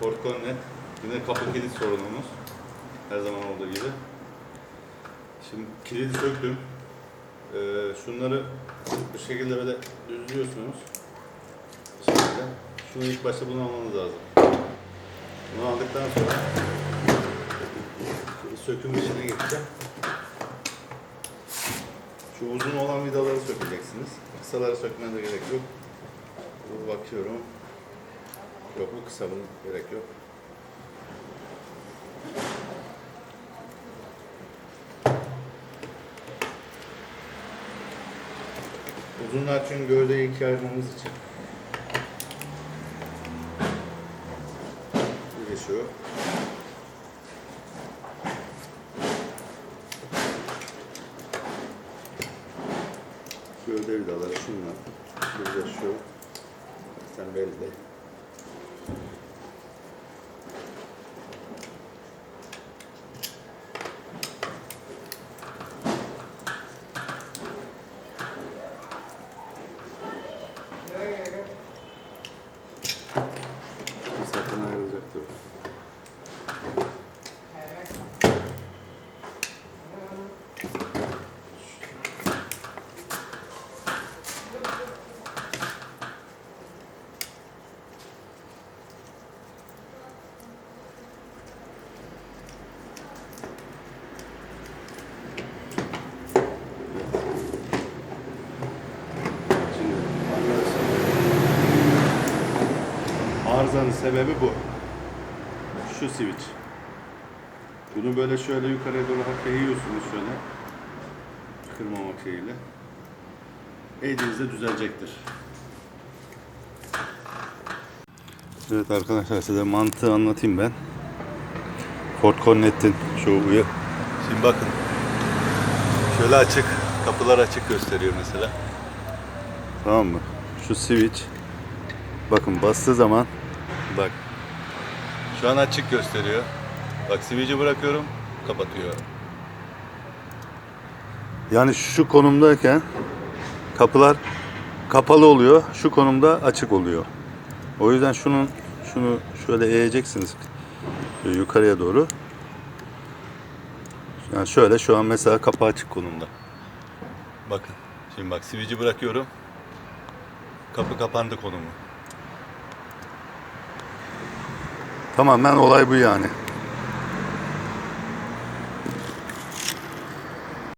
Ford Connect. Yine kapı kilit sorunumuz. Her zaman olduğu gibi. Şimdi kilidi söktüm. Ee, şunları bu şekilde böyle düzlüyorsunuz. Şekilde. Şunu ilk başta bunu almanız lazım. Bunu aldıktan sonra söküm işine geçeceğim. Şu uzun olan vidaları sökeceksiniz. Kısaları sökmenize gerek yok. Bakıyorum. Yok bu kısa gerek yok. Uzunlar için gövdeyi ikiye ayırmamız için. De şu. Gövde vidaları şunlar. Bir de şu. Belli. Sakın ayrılacaktır. Şimdi arkadaşlar Arızanın sebebi bu. Şu switch. Bunu böyle şöyle yukarıya doğru hafif eğiyorsunuz şöyle. Kırmamak şeyiyle. Eğdiğinizde düzelecektir. Evet arkadaşlar size mantığı anlatayım ben. Ford Connect'in şu uyu. Şimdi bakın. Şöyle açık. Kapılar açık gösteriyor mesela. Tamam mı? Şu switch Bakın bastığı zaman bak şu an açık gösteriyor. Bak switch'i bırakıyorum kapatıyor. Yani şu konumdayken kapılar kapalı oluyor. Şu konumda açık oluyor. O yüzden şunun şunu şöyle eğeceksiniz yukarıya doğru. Yani şöyle şu an mesela kapı açık konumda. Bakın. Şimdi bak switch'i bırakıyorum. Kapı kapandı konumu. Tamamen olay bu yani.